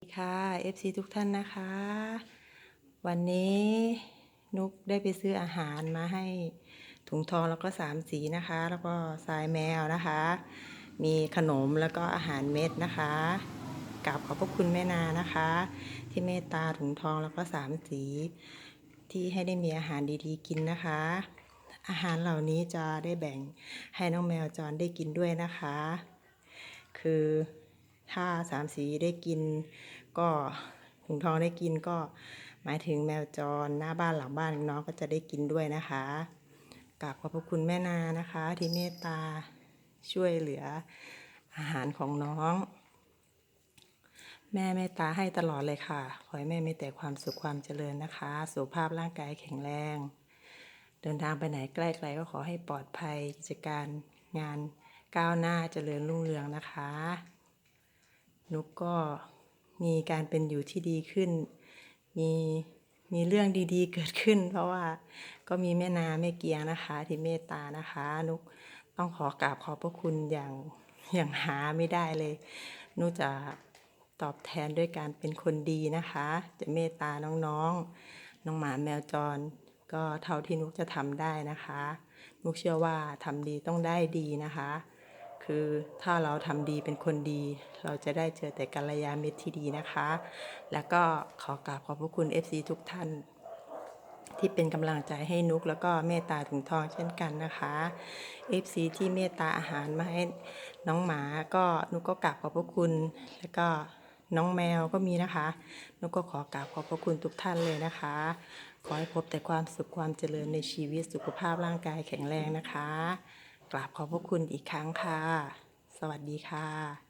สวัสดีค่ะ FC ทุกท่านนะคะ วันนี้นุกได้ไปซื้ออาหารมาให้ถุงทองแล้วก็สามสีนะคะ แล้วก็ทรายแมวนะคะ มีขนมแล้วก็อาหารเม็ดนะคะกราบขอบพระคุณแม่นานะคะ ที่เมตตาถุงทองแล้วก็สามสี ที่ให้ได้มีอาหารดีๆกินนะคะ อาหารเหล่านี้จะได้แบ่งให้น้องแมวจรได้กินด้วยนะคะ คือ ถ้าสามสีได้กิน ก็ถุงทองได้กินก็หมายถึงแมวจรหน้าบ้านหลังบ้านน้องก็จะได้กินด้วยนะคะกราบขอบพระคุณแม่นานะคะ ที่เมตตาช่วยเหลืออาหารของน้อง แม่เมตตาให้ตลอดเลยค่ะ ขอให้แม่มีแต่ความสุขความเจริญนะคะ สุขภาพร่างกายแข็งแรง เดินทางไปไหนใกล้ๆก็ขอให้ปลอดภัยกิจการงานก้าวหน้าเจริญรุ่งเรืองนะคะ นุกก็มีการเป็นอยู่ที่ดีขึ้น มีมีเรื่องดีๆ เกิดขึ้น เพราะว่าก็มีแม่นาแม่เกียงนะคะ ที่เมตตานะคะ นุกต้องขอกราบขอบพระคุณอย่างอย่างหาไม่ได้เลย นุกจะตอบแทนด้วยการเป็นคนดีนะคะ จะเมตตาน้องๆ น้องหมาแมวจร ก็เท่าที่นุกจะทำได้นะคะ นุกเชื่อว่าทำดีต้องได้ดีนะคะ คือถ้าเราทำดีเป็นคนดี เราจะได้เจอแต่กัลยาณมิตรที่ดีนะคะ แล้วก็ขอกราบขอบพระคุณ FC ทุกท่าน ที่เป็นกำลังใจให้นุกแล้วก็เมตตาถึงทองเช่นกันนะคะ FC ที่เมตตาอาหารมาให้น้องหมาก็นุกก็กราบขอบพระคุณ แล้วก็น้องแมวก็มีนะคะ นุกก็ขอกราบขอบพระคุณทุกท่านเลยนะคะ ขอให้พบแต่ความสุขความเจริญในชีวิตสุขภาพร่างกายแข็งแรงนะคะ กราบขอบพระคุณอีกครั้งค่ะ สวัสดีค่ะ